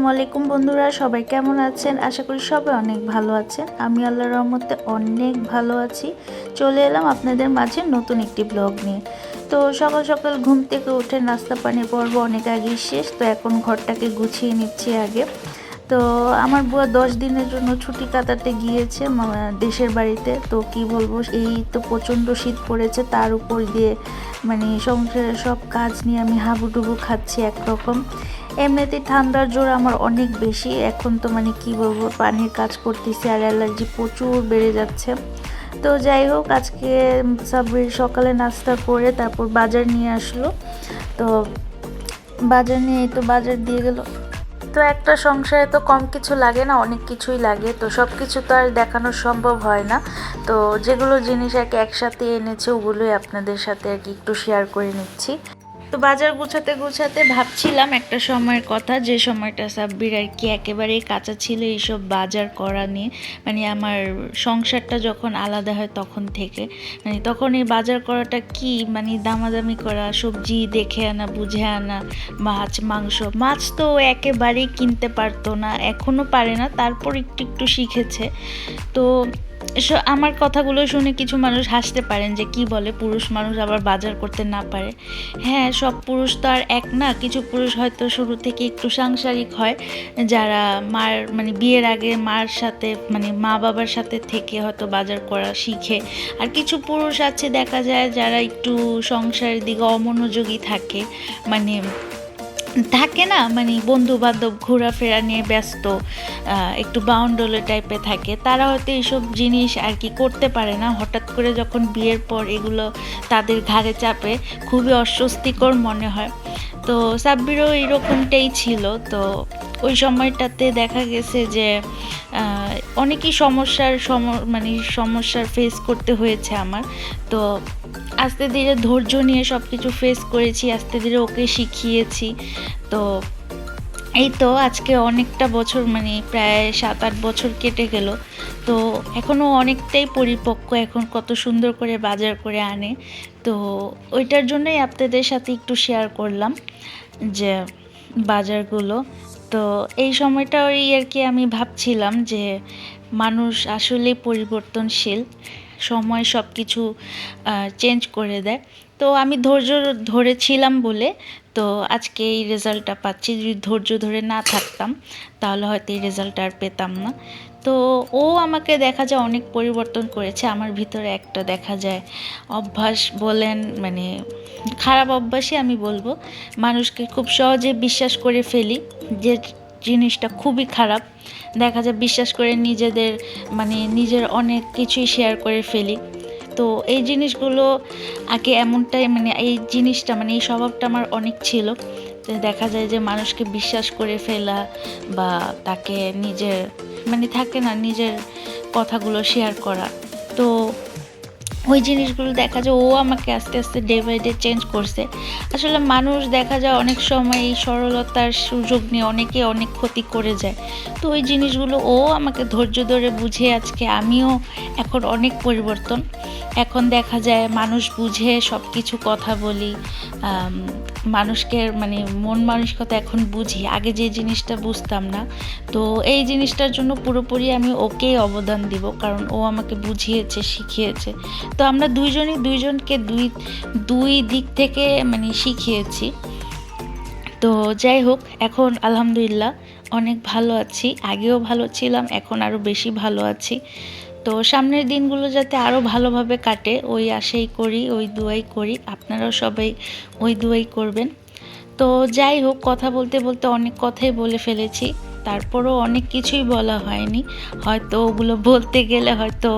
আসসালামু আলাইকুম বন্ধুরা, সবাই কেমন আছেন? আশা করি সবাই অনেক ভালো আছেন। আমি আল্লাহর রহমতে অনেক ভালো আছি। চলে এলাম আপনাদের মাঝে নতুন একটি ব্লগ নিয়ে। তো সকাল সকাল ঘুম থেকে উঠে নাস্তা পানি পর্ব অনেক আগেই শেষ, তো এখন ঘরটাকে গুছিয়ে নিচ্ছি আগে। তো আমার বুয়া দশ দিনের জন্য ছুটি কাটাতে গিয়েছে দেশের বাড়িতে। তো কি বলব, এই তো প্রচণ্ড শীত পড়েছে, তার উপর দিয়ে মানে সংসারের সব কাজ নিয়ে আমি হাবুডুবু খাচ্ছি একরকম। এমনিতে ঠান্ডার জোর আমার অনেক বেশি। এখন তো মানে কি বলব, পানির কাজ করতেছি আর অ্যালার্জি প্রচুর বেড়ে যাচ্ছে। তো যাই হোক, আজকে সাবরির সকালে নাস্তা করে তারপর বাজার নিয়ে আসলো। তো বাজার নিয়ে তো বাজার দিয়ে গেল। তো একটা সংসারে তো কম কিছু লাগে না, অনেক কিছুই লাগে। তো সব কিছু তো আর দেখানো সম্ভব হয় না। তো যেগুলো জিনিস আর একসাথে এনেছে, ওগুলোই আপনাদের সাথে আর কি একটু শেয়ার করে নিচ্ছি। তো বাজার গুছাতে গুছাতে ভাবছিলাম একটা সময়ের কথা, যে সময়টা সাব্বির আর কি একেবারেই কাঁচা ছিল এইসব বাজার করা নিয়ে। মানে আমার সংসারটা যখন আলাদা হয় তখন থেকে। মানে তখন এই বাজার করাটা কি? মানে দামাদামি করা, সবজি দেখে আনা, বুঝে আনা, মাছ, মাংস। মাছ তো একেবারেই কিনতে পারতো না এখনও পারে না, তারপর একটু একটু শিখেছে। তো আমার কথাগুলো শুনে কিছু মানুষ হাসতে পারেন যে কি বলে, পুরুষ মানুষ আবার বাজার করতে না পারে। হ্যাঁ সব পুরুষ তো আর এক না, কিছু পুরুষ হয়তো শুরু থেকে একটু সাংসারিক হয়, যারা মার মানে বিয়ের আগে মার সাথে মানে মা বাবার সাথে থেকে হয়তো বাজার করা শিখে। আর কিছু পুরুষ আছে দেখা যায় যারা একটু সংসারের দিকে অমনোযোগী থাকে মানে থাকে না? মানে বন্ধু বান্ধব ঘোরাফেরা নিয়ে ব্যস্ত একটু বাউন্ডলে টাইপে থাকে। তারা হয়তো এইসব জিনিস আর কি করতে পারে না। হঠাৎ করে যখন বিয়ের পর এগুলো তাদের ঘাড়ে চাপে, খুবই অস্বস্তিকর মনে হয়। তো সাব্বিরও এরকমটাই ছিল। তো ওই সময়টাতে দেখা গেছে যে অনেকই সমস্যার সম মানে সমস্যার ফেস করতে হয়েছে আমার। তো আস্তে ধীরে ধৈর্য নিয়ে সব কিছু ফেস করেছি, আস্তে ধীরে ওকে শিখিয়েছি। তো এই তো আজকে অনেকটা বছর মানে প্রায় সাত আট বছর কেটে গেল। তো এখনও অনেকটাই পরিপক্ক, এখন কত সুন্দর করে বাজার করে আনে। তো ওইটার জন্যই আপনাদের সাথে একটু শেয়ার করলাম যে বাজারগুলো। তো এই সময়টা ওই আর কি আমি ভাবছিলাম যে মানুষ আসলেই পরিবর্তনশীল। সময় সব কিছু চেঞ্জ করে দেয়। তো আমি ধৈর্য ধরেছিলাম বলে, তো আজকে এই রেজাল্টটা পাচ্ছি। যদি ধৈর্য ধরে না থাকতাম, তাহলে হয়তো এই রেজাল্টটা আর পেতাম না। তো ও আমাকে দেখা যায় অনেক পরিবর্তন করেছে। আমার ভিতরে একটা দেখা যায় অভ্যাস বলেন মানে খারাপ অভ্যাসই আমি বলব। মানুষকে খুব সহজে বিশ্বাস করে ফেলি যে জিনিসটা খুবই খারাপ। দেখা যায় বিশ্বাস করে নিজেদের মানে নিজের অনেক কিছুই শেয়ার করে ফেলি। তো এই জিনিসগুলো আগে এমনটাই মানে এই জিনিসটা মানে এই স্বভাবটা আমার অনেক ছিল। দেখা যায় যে মানুষকে বিশ্বাস করে ফেলা বা তাকে নিজের মানে থাকে না, নিজের কথাগুলো শেয়ার করা। তো ওই জিনিসগুলো দেখা যায়, ও আমাকে আস্তে আস্তে ডে বাই ডে চেঞ্জ করছে। আসলে মানুষ দেখা যায় অনেক সময় এই সরলতার সুযোগ নিয়ে অনেকে অনেক ক্ষতি করে যায়। তো ওই জিনিসগুলো ও আমাকে ধৈর্য ধরে বুঝে আজকে আমিও এখন অনেক পরিবর্তন। এখন দেখা যায় মানুষ বুঝে সব কিছু কথা বলি মানুষকে মানে মন মানসিকতা এখন বুঝি। আগে যে জিনিসটা বুঝতাম না, তো এই জিনিসটার জন্য পুরোপুরি আমি ওকেই অবদান দিব, কারণ ও আমাকে বুঝিয়েছে, শিখিয়েছে। তো আমরা দুইজনই, দুইজনকে দুই দুই দিক থেকে মানে শিখিয়েছি। তো যাই হোক, এখন আলহামদুলিল্লাহ অনেক ভালো আছি। আগেও ভালো ছিলাম, এখন আরও বেশি ভালো আছি। তো সামনের দিনগুলো যাতে আরও ভালোভাবে কাটে, ওই আশাই করি, ওই দুয়াই করি। আপনারাও সবাই ওই দুয়াই করবেন। তো যাই হোক, কথা বলতে বলতে অনেক কথাই বলে ফেলেছি। তারপরও অনেক কিছুই বলা হয়নি। হয়তো ওগুলো বলতে গেলে হয়তো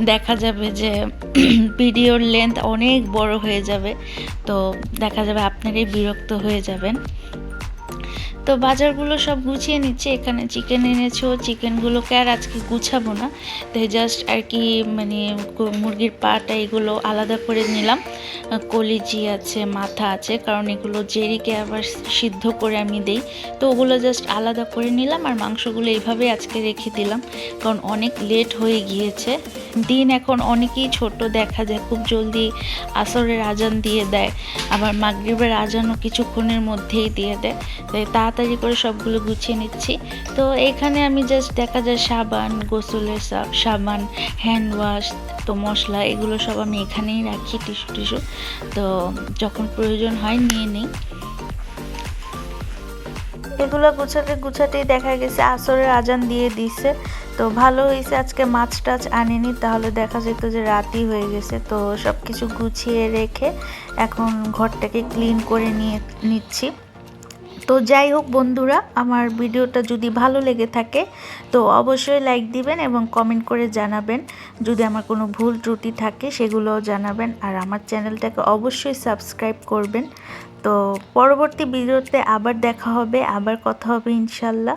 দেখা যাবে যে ভিডিওর লেন্থ অনেক বড় হয়ে যাবে। তো দেখা যাবে আপনারাই বিরক্ত হয়ে যাবেন। তো বাজারগুলো সব গুছিয়ে নিচ্ছে। এখানে চিকেন এনেছো চিকেনগুলোকে আর আজকে গুছাবো না। তো জাস্ট আর কি মানে মুরগির পাটা এগুলো আলাদা করে নিলাম। কলিজি আছে, মাথা আছে, কারণ এগুলো জেরিকে আবার সিদ্ধ করে আমি দেই। তো ওগুলো জাস্ট আলাদা করে নিলাম আর মাংসগুলো এইভাবে আজকে রেখে দিলাম। কারণ অনেক লেট হয়ে গিয়েছে। দিন এখন অনেকেই ছোট, দেখা যায় খুব জলদি আসরের আজান দিয়ে দেয়, আবার মাগরিবের আজানও কিছুক্ষণের মধ্যেই দিয়ে দেয়। তাই তাড়াতাড়ি করে সবগুলো গুছিয়ে নিচ্ছি। তো এখানে আমি জাস্ট দেখা যায় সাবান, গোসলের সাবান হ্যান্ড ওয়াশ তো মশলা, এগুলো সব আমি এখানেই রাখি টিস্যু টিস্যু। তো যখন প্রয়োজন হয় নিয়ে নিই। এগুলো গুছাতে গুছাতেই দেখা গেছে আসরের আজান দিয়ে দিছে। তো ভালো হয়েছে, আজকে মাছ টাছ আনিনি, তাহলে দেখা যেত যে রাতই হয়ে গেছে। তো সব কিছু গুছিয়ে রেখে এখন ঘরটাকে ক্লিন করে নিয়ে, নিচ্ছি। তো যাই হোক বন্ধুরা, আমার ভিডিওটা যদি ভালো লেগে থাকে, তো অবশ্যই লাইক দিবেন এবং কমেন্ট করে জানাবেন। যদি আমার কোনো ভুল ত্রুটি থাকে, সেগুলোও জানাবেন। আর আমার চ্যানেলটাকে অবশ্যই সাবস্ক্রাইব করবেন। তো পরবর্তী ভিডিওতে আবার দেখা হবে, আবার কথা হবে ইনশাল্লাহ।